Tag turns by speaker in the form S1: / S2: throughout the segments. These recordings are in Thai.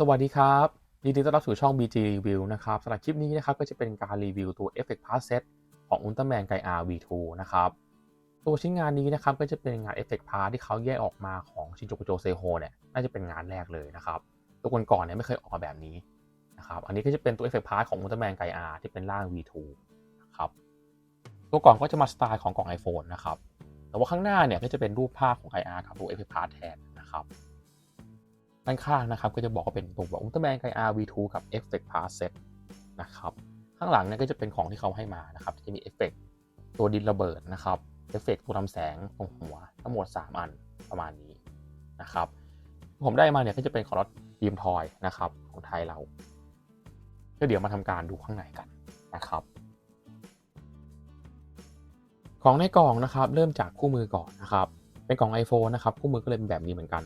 S1: สวัสดีครับยินดีต้อนรับสู่ช่อง BG Review นะครับสำหรับคลิปนี้นะครับก็จะเป็นการรีวิวตัว Effect Part Set ของ Ultraman ไก R V2 นะครับ ตัวชิ้นงานนี้นะครับก็จะเป็นงาน Effect Part ที่เขาแยกออกมาของชินโจกุโจเซโฮเนี่ยน่าจะเป็นงานแรกเลยนะครับ ตัวก่อนๆเนี่ยไม่เคยออกมาแบบนี้นะครับอันนี้ก็จะเป็นตัว Effect Part ของ Ultraman ไก R ที่เป็นร่าง V2 นะครับตัวก่องก็จะมาสไตล์ของกล่อง iPhone นะครับแต่ว่าข้างหน้าเนี่ยก็จะเป็นรูปภาพของไก R กับตัว Effect Part แทนนะครับ ด้านข้างนะครับก็จะบอกว่าเป็นตัวอุลตร้าแมนไกอาร์ V2 กับ Effect Pass Set นะครับข้างหลังเนี่ยก็จะเป็นของที่เขาให้มานะครับจะมีเอฟเฟกต์ตัวดินระเบิดนะครับเอฟเฟกต์ตัวทำแสงตรงหัวทั้งหมด 3 อันประมาณนี้นะครับผมได้มาเนี่ยก็จะเป็นของรถบีมทอยนะครับของไทยเราก็เดี๋ยวมาทำการดูข้างในกันนะครับ ของในกล่องนะครับ เริ่มจากคู่มือก่อนนะครับ เป็นกล่อง iPhone นะครับ คู่มือก็เลยเป็นแบบนี้เหมือนกัน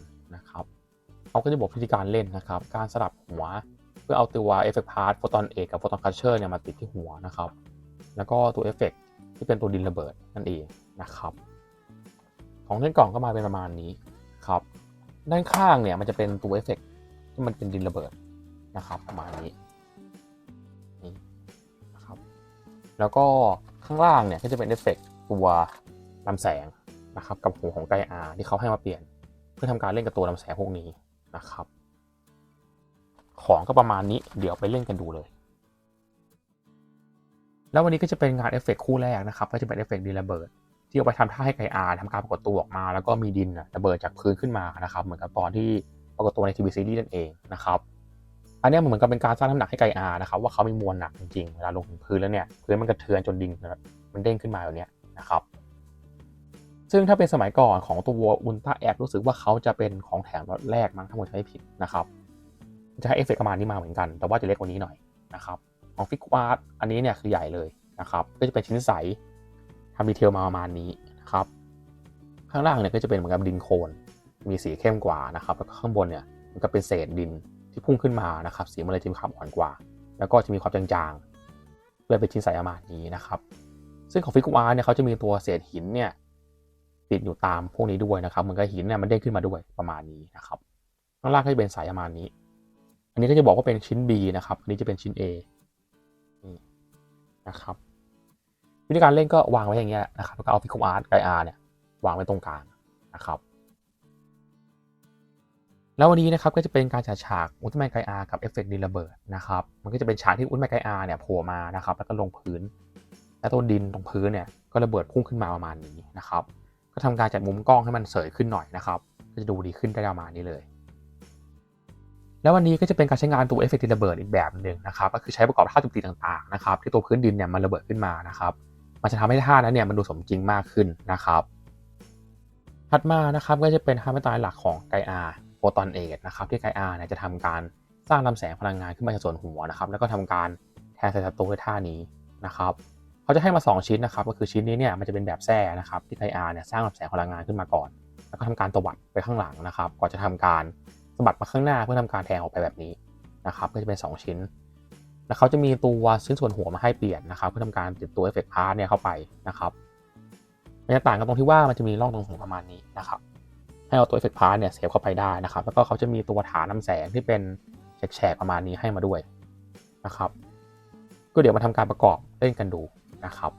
S1: เขาก็จะบอกวิธีการเล่นนะครับ การสลับหัว เพื่อเอาตัว Effect Part Photon เอกกับ Photon Catcher เนี่ยมาติดที่หัวนะครับ แล้วก็ตัวเอฟเฟกต์ที่เป็นตัวดินระเบิดนั่นเองนะครับ ของเล่นกล่องก็มาเป็นประมาณนี้ครับ ด้านข้างเนี่ยมันจะเป็นตัวเอฟเฟกต์ที่มันเป็นดินระเบิดนะครับประมาณนี้นี่นะครับ แล้วก็ข้างล่างเนี่ยก็จะเป็นเอฟเฟกตัวลำแสงนะครับกับหัวของไกอาที่เขาให้มาเปลี่ยน เพื่อทำการเล่นกับตัวลำแสงพวกนี้ นะครับ ของก็ประมาณนี้เดี๋ยวไปเล่นกันดูเลย แล้ววันนี้ก็จะเป็นงานเอฟเฟกคู่แรกนะครับ ก็จะเป็นเอฟเฟกดินระเบิด ที่เอาไปทำท่าให้ไกอาร์ทำการปรากฏตัวออกมา แล้วก็มีดินระเบิดจากพื้นขึ้นมานะครับ เหมือนกับตอนที่ปรากฏตัวในทีวีซีรีส์นั่นเองนะครับอันนี้เหมือนกับเป็นการสร้างน้ำหนักให้ไกอาร์นะครับว่าเขามีมวลหนักจริงๆเวลาลงถึงพื้นแล้วเนี่ยพื้นมันกระเทือนจนดินมันเด้งขึ้นมาแบบนี้นะครับ ซึ่งถ้าเป็นสมัยก่อนของตัวอุลตร้าแอบรู้สึกว่าเขาจะเป็นของแถมรถแรกมั้งถ้าผมจำไม่ผิดนะครับ จะให้เอฟเฟกต์ประมาณนี้มาเหมือนกัน แต่ว่าจะเล็กกว่านี้หน่อยนะครับของฟิกอาร์ตอันนี้เนี่ยคือใหญ่เลยนะครับ ก็จะเป็นชิ้นใสทำดีเทลมาประมาณนี้นะครับ ข้างล่างเนี่ยก็จะเป็นเหมือนกับดินโคลนมีสีเข้มกว่านะครับ แล้วก็ข้างบนเนี่ยมันก็เป็นเศษดินที่พุ่งขึ้นมานะครับ สีมันเลยจะมีความอ่อนกว่า แล้วก็จะมีความจางๆเลยเป็นชิ้นใสประมาณนี้นะครับ ซึ่งของฟิกอาร์เนี่ยเขาจะมีตัวเศษหินเนี่ย ติดอยู่ตามพวกนี้ด้วยนะครับเหมือนกับหินเนี่ยมันเด้งขึ้นมาด้วยประมาณนี้นะครับข้างล่างก็จะเป็นสายประมาณนี้ อันนี้ก็จะบอกว่าเป็นชิ้น B นะครับ อันนี้จะเป็นชิ้น A นี่นะครับ วิธีการเล่นก็วางไว้อย่างเงี้ยนะครับแล้วก็เอาฟิกอาร์ตไกอาร์เนี่ยวางไว้ตรงกลางนะครับแล้ววันนี้นะครับก็จะเป็นการฉากฉากอุลตร้าแมนไกอาร์กับเอฟเฟกต์ดินระเบิดนะครับมันก็จะเป็นฉากที่อุลตร้าแมนไกอาร์เนี่ยโผล่มานะครับแล้วก็ลงพื้น และตัวดินตรงพื้นเนี่ยก็ระเบิดพุ่งขึ้นมาประมาณนี้นะครับ ก็ทำการจัดมุมกล้องให้มันเสยขึ้นหน่อยนะครับก็จะดูดีขึ้นได้ประมาณนี้เลย แล้ววันนี้ก็จะเป็นการใช้งานตัวเอฟเฟกต์ดินระเบิดอีกแบบหนึ่งนะครับก็คือใช้ประกอบท่าจมตีต่างๆนะครับที่ตัวพื้นดินเนี่ยมันระเบิดขึ้นมานะครับมันจะทำให้ท่านั้นเนี่ยมันดูสมจริงมากขึ้นนะครับ ถัดมานะครับก็จะเป็นท่าไม่ตายหลักของไกอาโฟตอนเอทนะครับที่ไกอาเนี่ยจะทำการสร้างลำแสงพลังงานขึ้นมาจากส่วนหัวนะครับแล้วก็ทำการแทนใส่ศัตรูด้วยท่านี้นะครับ เขาจะให้มา 2 ชิ้นนะครับ ก็คือชิ้นนี้เนี่ยมันจะเป็นแบบแส้นะครับที่ไกอาร์เนี่ยสร้างลำแสงพลังงานขึ้นมาก่อน แล้วก็ทำการตวัดไปข้างหลังนะครับ ก่อนจะทำการสะบัดมาข้างหน้าเพื่อทำการแทงออกไปแบบนี้นะครับก็จะเป็น 2 ชิ้นแล้วเขาจะมีตัวชิ้นส่วนหัวมาให้เปลี่ยนนะครับ เพื่อทำการติดตัวเอฟเฟกต์พาร์ทเนี่ยเข้าไปนะครับมันจะต่างกันตรงที่ว่ามันจะมีร่องตรงหัวประมาณนี้นะครับให้เอาตัวเอฟเฟกต์พาร์ทเนี่ยเสียบเข้าไปได้นะครับ แล้วก็เขาจะมีตัวฐานลำแสงที่เป็นแฉกๆประมาณนี้ให้มาด้วยนะครับ ก็เดี๋ยวมาทำการประกอบเล่นกันดู นะครับ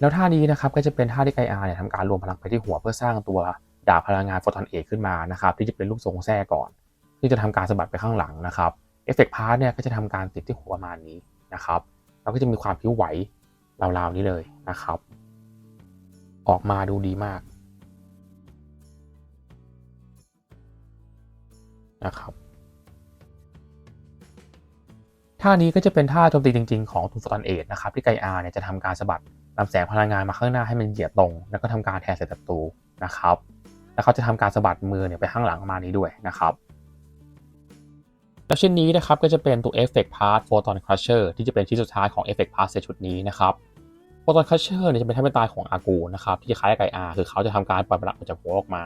S1: แล้วท่านี้นะครับก็จะเป็นท่าที่ไกอาเนี่ยทำการรวมพลังไปที่หัวเพื่อสร้างตัวดาบพลังงานโฟตอนเอกขึ้นมานะครับที่จะเป็นรูปทรงแท้ก่อน ที่จะทำการสะบัดไปข้างหลังนะครับเอฟเฟกต์พาร์ทเนี่ยก็จะทำการติดที่หัวประมาณนี้นะครับแล้วก็จะมีความผิวไหวราวๆนี้เลยนะครับ ออกมาดูดีมากนะครับ ท่านี้ก็จะเป็นท่าโจมตีจริง ๆ ของทูฟตันเอทนะครับที่ไกอาเนี่ยจะทำการสะบัดลำแสงพลังงานมาข้างหน้าให้มันเหยียดตรง แล้วก็ทำการแทนใส่ศัตรูนะครับ แล้วเขาจะทำการสะบัดมือเนี่ยไปข้างหลังประมาณนี้ด้วยนะครับแล้วชิ้นนี้นะครับก็จะเป็นตัว Effect Part Photon Crusher ที่จะเป็นชิ้นสุดท้ายของ Effect Part เซตชุดนี้นะครับ Photon Crusher เนี่ยจะเป็นท่าไม่ตายของอากูนะครับที่คล้ายกับไกอาคือเขาจะทำการปล่อยพลังออกจากหัวออกมา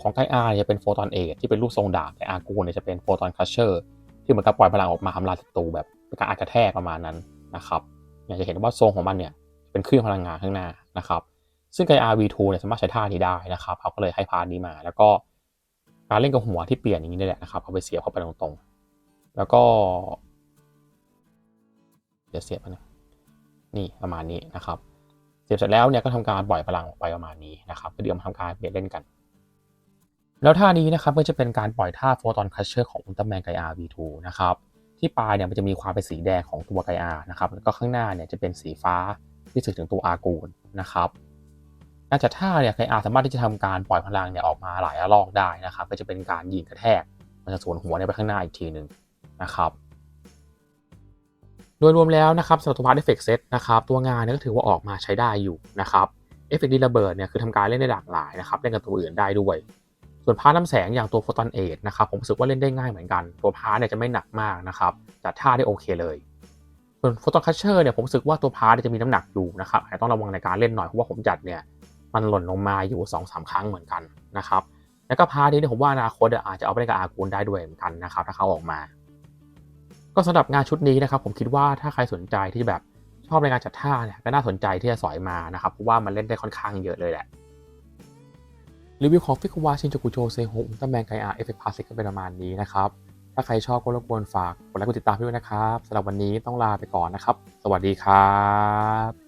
S1: ของไกอาเนี่ยจะเป็น Photon 8ที่เป็นรูปทรงดาบแต่อากูเนี่ยจะเป็น Photon Crusher ที่เหมือนกับปล่อยพลังออกมาทำลายศัตรูแบบเป็นการอัดกระแทกประมาณนั้นนะครับอยากจะเห็นว่าทรงของมันเนี่ยเป็นคลื่นพลังงานข้างหน้านะครับซึ่งไก RV2 เนี่ยสามารถใช้ท่านี้ได้นะครับเขาก็เลยให้พาร์ทนี้มา แล้วก็การเล่นกับหัวที่เปลี่ยนอย่างนี้นี่แหละนะครับเอาไปเสียบเข้าไปตรงๆ แล้วก็เดี๋ยวเสียบมันนะนี่ประมาณนี้นะครับ เสียบเสร็จแล้วเนี่ยก็ทำการปล่อยพลังออกไปประมาณนี้นะครับเพื่อเดี๋ยวมาทำการเปลี่ยนเล่นกัน แล้วท่านี้นะครับก็จะเป็นการปล่อยท่าโฟตอนคัชเชอร์ของอุลตร้าแมนไกอาร์ V2 นะครับที่ปลายเนี่ยมันจะมีความเป็นสีแดงของตัวไกอาร์นะครับแล้วก็ข้างหน้าเนี่ยจะเป็นสีฟ้าที่สื่อถึงตัวอากูลนะครับการจัดท่าเนี่ยไกอาร์สามารถที่จะทำการปล่อยพลังเนี่ยออกมาหลายระลอกได้นะครับก็จะเป็นการยิงกระแทกมันจะสวนหัวเนี่ยไปข้างหน้าอีกทีหนึ่งนะครับโดยรวมแล้วนะครับสำหรับตัวพาร์ทเอฟเฟกต์เซตนะครับตัวงานเนี่ยก็ถือว่าออกมาใช้ได้อยู่นะครับเอฟเฟกต์ดีระเบิดเนี่ยคือทำการเล่นได้หลากหลายนะครับเล่นกับตัวอื่นได้ด้วย ส่วนพาร์ทน้ำแสงอย่างตัวโฟตอนเอทนะครับผมรู้สึกว่าเล่นได้ง่ายเหมือนกัน ตัวพาร์ทเนี่ยจะไม่หนักมากนะครับจัดท่าได้โอเคเลย ส่วนโฟตอนคัชเชอร์เนี่ยผมรู้สึกว่าตัวพาร์ทเนี่ยจะมีน้ำหนักอยู่นะครับอาจจะต้องระวังในการเล่นหน่อยเพราะว่าผมจัดเนี่ยมันหล่นลงมาอยู่2อสครั้งเหมือนกันนะครับแล้วก็พาร์ทนี้เนี่ยผมว่าอนาคตอาจจะเอาไปเล่นกับอากูลได้ด้วยเหมือนกันนะครับถ้าเขาออกมา ก็สำหรับงานชุดนี้นะครับผมคิดว่าถ้าใครสนใจที่แบบชอบในการจัดท่าเนี่ยก็น่าสนใจที่จะสอยมานะครับเพราะว่ามันเล่นได้ค่อนข้างเยอะเลยแหละ รีวิวของฟิกวาชินจูกุโจเซโฮอุลตร้าแมนไกอาร์เอฟเฟกต์พาสิกก็เป็นประมาณนี้นะครับ ถ้าใครชอบก็รบกวนฝากกดไลค์กดติดตามด้วยนะครับสำหรับวันนี้ต้องลาไปก่อนนะครับ สวัสดีครับ